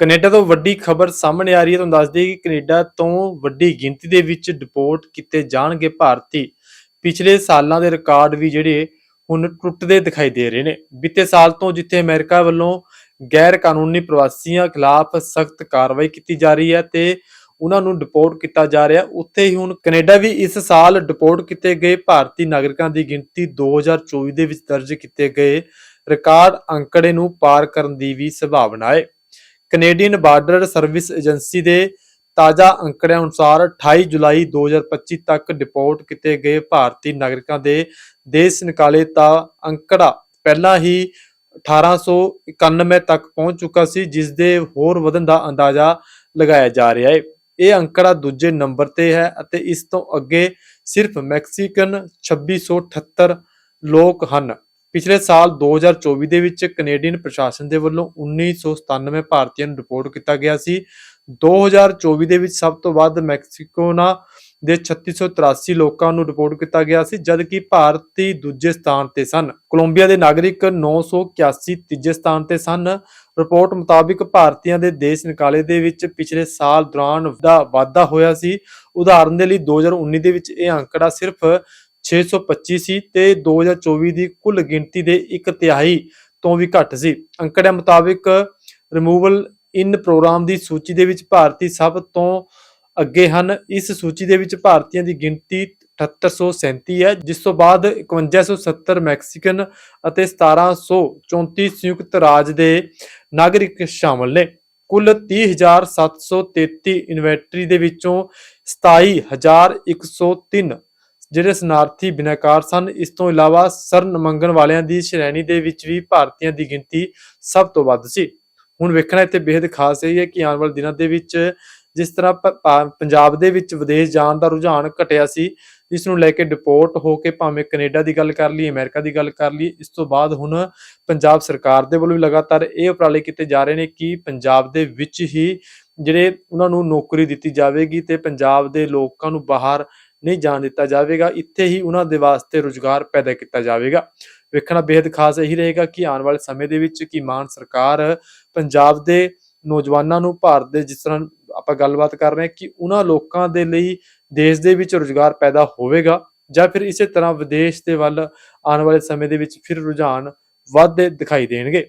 Canada ਤੋਂ ਵੱਡੀ ਖਬਰ ਸਾਹਮਣੇ ਆ ਰਹੀ ਹੈ। ਤੁਹਾਨੂੰ ਦੱਸ ਦਈਏ ਕਿ ਕੈਨੇਡਾ ਤੋਂ ਵੱਡੀ ਗਿਣਤੀ ਦੇ ਵਿੱਚ ਡਿਪੋਰਟ ਕੀਤੇ ਜਾਣਗੇ ਭਾਰਤੀ। ਪਿਛਲੇ ਸਾਲਾਂ ਦੇ ਰਿਕਾਰਡ ਵੀ ਜਿਹੜੇ ਹੁਣ ਟੁੱਟਦੇ ਦਿਖਾਈ ਦੇ ਰਹੇ ਨੇ। ਬੀਤੇ ਸਾਲ ਤੋਂ ਜਿੱਥੇ ਅਮਰੀਕਾ ਵੱਲੋਂ ਗੈਰ ਕਾਨੂੰਨੀ ਪ੍ਰਵਾਸੀਆਂ ਖਿਲਾਫ ਸਖਤ ਕਾਰਵਾਈ ਕੀਤੀ ਜਾ ਰਹੀ ਹੈ ਤੇ ਉਹਨਾਂ ਨੂੰ ਡਿਪੋਰਟ ਕੀਤਾ ਜਾ ਰਿਹਾ, ਉੱਥੇ ਹੀ ਹੁਣ ਕੈਨੇਡਾ ਵੀ ਇਸ ਸਾਲ ਡਿਪੋਰਟ ਕੀਤੇ ਗਏ ਭਾਰਤੀ ਨਾਗਰਿਕਾਂ ਦੀ ਗਿਣਤੀ 2024 ਦੇ ਵਿੱਚ ਦਰਜ ਕੀਤੇ ਗਏ ਰਿਕਾਰਡ ਅੰਕੜੇ ਨੂੰ ਪਾਰ ਕਰਨ ਦੀ ਵੀ ਸੰਭਾਵਨਾ ਹੈ। ਕੈਨੇਡੀਅਨ ਬਾਰਡਰ ਸਰਵਿਸ ਏਜੰਸੀ ਦੇ ਤਾਜ਼ਾ ਅੰਕੜਿਆਂ ਅਨੁਸਾਰ 28 ਜੁਲਾਈ 2025 ਤੱਕ ਡਿਪੋਰਟ ਕੀਤੇ ਗਏ ਭਾਰਤੀ ਨਾਗਰਿਕਾਂ ਦੇ ਦੇਸ਼ ਨਿਕਾਲੇ ਦਾ ਅੰਕੜਾ ਪਹਿਲਾਂ ਹੀ 1891 ਤੱਕ ਪਹੁੰਚ ਚੁੱਕਾ ਸੀ, ਜਿਸ ਦੇ ਹੋਰ ਵਧਣ ਦਾ ਅੰਦਾਜ਼ਾ ਲਗਾਇਆ ਜਾ ਰਿਹਾ ਹੈ। ਇਹ ਅੰਕੜਾ ਦੂਜੇ ਨੰਬਰ ਤੇ ਹੈ ਅਤੇ ਇਸ ਤੋਂ ਅੱਗੇ ਸਿਰਫ ਮੈਕਸੀਕਨ 2678 ਲੋਕ ਹਨ। ਪਿਛਲੇ ਸਾਲ 2024 ਦੇ ਵਿੱਚ ਕੈਨੇਡੀਅਨ ਪ੍ਰਸ਼ਾਸਨ ਦੇ ਵੱਲੋਂ 1997 ਭਾਰਤੀਆਂ ਨੂੰ ਰਿਪੋਰਟ ਕੀਤਾ ਗਿਆ ਸੀ। 2024 ਦੇ ਵਿੱਚ ਸਭ ਤੋਂ ਵੱਧ ਮੈਕਸੀਕੋਨਾ ਦੇ 3683 ਲੋਕਾਂ ਨੂੰ ਰਿਪੋਰਟ ਕੀਤਾ ਗਿਆ ਸੀ, ਜਦਕਿ ਭਾਰਤੀ ਦੂਜੇ ਸਥਾਨ ਤੇ ਸਨ। ਕੋਲੰਬੀਆ ਦੇ ਨਾਗਰਿਕ 981 ਤੀਜੇ ਸਥਾਨ ਤੇ ਸਨ। ਰਿਪੋਰਟ ਮੁਤਾਬਿਕ ਭਾਰਤੀਆਂ ਦੇ ਦੇਸ਼ ਨਿਕਾਲੇ ਦੇ ਵਿੱਚ ਪਿਛਲੇ ਸਾਲ ਦੌਰਾਨ ਦਾ ਵਾਧਾ ਹੋਇਆ ਸੀ। ਉਦਾਹਰਨ ਦੇ ਲਈ 2019 ਦੇ ਵਿੱਚ ਇਹ ਅੰਕੜਾ ਸਿਰਫ 625 ਸੀ ਤੇ 2024 ਦੀ ਕੁੱਲ ਗਿਣਤੀ ਦੇ ਇੱਕ ਤਿਹਾਈ ਤੋਂ ਵੀ ਘੱਟ ਸੀ। ਅੰਕੜਿਆਂ ਮੁਤਾਬਿਕ ਰਿਮੂਵਲ ਇਨ ਪ੍ਰੋਗਰਾਮ ਦੀ ਸੂਚੀ ਦੇ ਵਿੱਚ ਭਾਰਤੀ ਸਭ ਤੋਂ ਅੱਗੇ ਹਨ। ਇਸ ਸੂਚੀ ਦੇ ਵਿੱਚ ਭਾਰਤੀਆਂ ਦੀ ਗਿਣਤੀ 7837 ਹੈ, ਜਿਸ ਤੋਂ ਬਾਅਦ 5170 ਮੈਕਸੀਕਨ ਅਤੇ 1734 ਸੰਯੁਕਤ ਰਾਜ ਦੇ ਨਾਗਰਿਕ ਸ਼ਾਮਲ ਨੇ। ਕੁੱਲ 30733 ਇਨਵੈਂਟਰੀ ਦੇ ਵਿੱਚੋਂ 27103 ਜਿਹੜੇ ਸਨਾਰਥੀ ਬਿਨਾਕਾਰ ਸਨ, ਇਸ ਤੋਂ ਇਲਾਵਾ ਸਰਨ ਮੰਗਣ ਵਾਲਿਆਂ ਦੀ ਸ਼੍ਰੇਣੀ ਦੇ ਵਿੱਚ ਵੀ ਭਾਰਤੀਆਂ ਦੀ ਗਿਣਤੀ ਸਭ ਤੋਂ ਵੱਧ ਸੀ। ਹੁਣ ਵੇਖਣਾ ਇੱਥੇ ਬੇहद ਖਾਸ ਇਹ ਹੈ ਕਿ ਆਉਣ ਵਾਲੇ ਦਿਨਾਂ ਦੇ ਵਿੱਚ ਜਿਸ ਤਰ੍ਹਾਂ ਪੰਜਾਬ ਦੇ ਵਿੱਚ ਵਿਦੇਸ਼ ਜਾਣ ਦਾ ਰੁਝਾਨ ਘਟਿਆ ਸੀ ਜਿਸ ਨੂੰ ਲੈ ਕੇ ਡਿਪੋਰਟ ਹੋ ਕੇ ਭਾਵੇਂ ਕੈਨੇਡਾ ਦੀ ਗੱਲ ਕਰ ਲਈ ਅਮਰੀਕਾ ਦੀ ਗੱਲ ਕਰ ਲਈ ਇਸ ਤੋਂ ਬਾਅਦ ਹੁਣ ਪੰਜਾਬ ਸਰਕਾਰ ਦੇ ਵੱਲੋਂ ਵੀ ਲਗਾਤਾਰ ਇਹ ਉਪਰਾਲੇ ਕੀਤੇ ਜਾ ਰਹੇ ਨੇ ਕਿ ਪੰਜਾਬ ਦੇ ਵਿੱਚ ਹੀ ਜਿਹੜੇ ਉਹਨਾਂ ਨੂੰ ਨੌਕਰੀ ਦਿੱਤੀ ਜਾਵੇਗੀ ਤੇ ਪੰਜਾਬ ਦੇ ਲੋਕਾਂ ਨੂੰ ਬਾਹਰ ਨਹੀਂ ਜਾਣ ਦਿੱਤਾ ਜਾਵੇਗਾ, ਇੱਥੇ ਹੀ ਉਹਨਾਂ ਦੇ ਵਾਸਤੇ ਰੁਜ਼ਗਾਰ ਪੈਦਾ ਕੀਤਾ ਜਾਵੇਗਾ। ਵੇਖਣਾ ਬੇहद ਖਾਸ ਇਹੀ ਰਹੇਗਾ ਕਿ ਆਉਣ ਵਾਲੇ ਸਮੇਂ ਦੇ ਵਿੱਚ ਕਿ ਮਾਨ ਸਰਕਾਰ ਪੰਜਾਬ ਦੇ ਨੌਜਵਾਨਾਂ ਨੂੰ, ਭਾਰਤ ਦੇ ਜਿਸ ਤਰ੍ਹਾਂ ਆਪਾਂ ਗੱਲਬਾਤ ਕਰ ਰਹੇ ਹਾਂ ਕਿ ਉਹਨਾਂ ਲੋਕਾਂ ਦੇ ਲਈ ਦੇਸ਼ ਦੇ ਵਿੱਚ ਰੁਜ਼ਗਾਰ ਪੈਦਾ ਹੋਵੇਗਾ ਜਾਂ ਫਿਰ ਇਸੇ ਤਰ੍ਹਾਂ ਵਿਦੇਸ਼ ਦੇ ਵੱਲ ਆਉਣ ਵਾਲੇ ਸਮੇਂ ਦੇ ਵਿੱਚ ਫਿਰ ਰੁਝਾਨ ਵੱਧਦੇ ਦਿਖਾਈ ਦੇਣਗੇ।